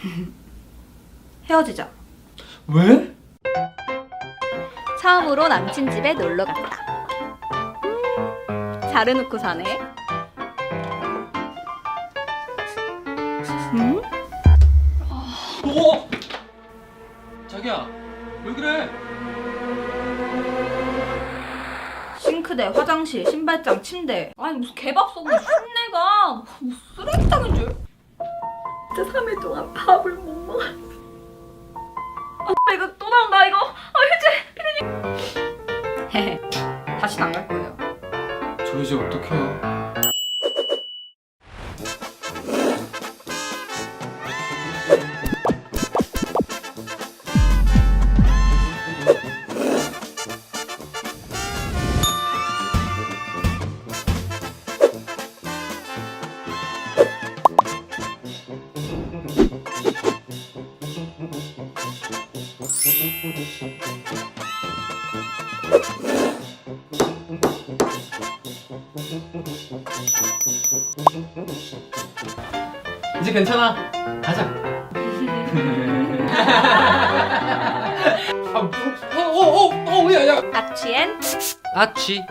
헤어지자. 왜? 처음으로 남친 집에 놀러 갔다. 음, 잘 해놓고 사네. 음? 오! 자기야, 왜 그래? 싱크대, 화장실, 신발장, 침대. 아니 무슨 개밥 쓰레기장인 줄. 진짜 3일 동안 밥을 못 먹어. 아 이거 또 나온다 이거. 아 휴지 피디님. 헤헤. 다시는 안 갈 거예요. 저 이제 어떡해요? 이제 괜찮아. 가자. 아, 어, 어, 어, 어, 야, 야. 악취엔 아치.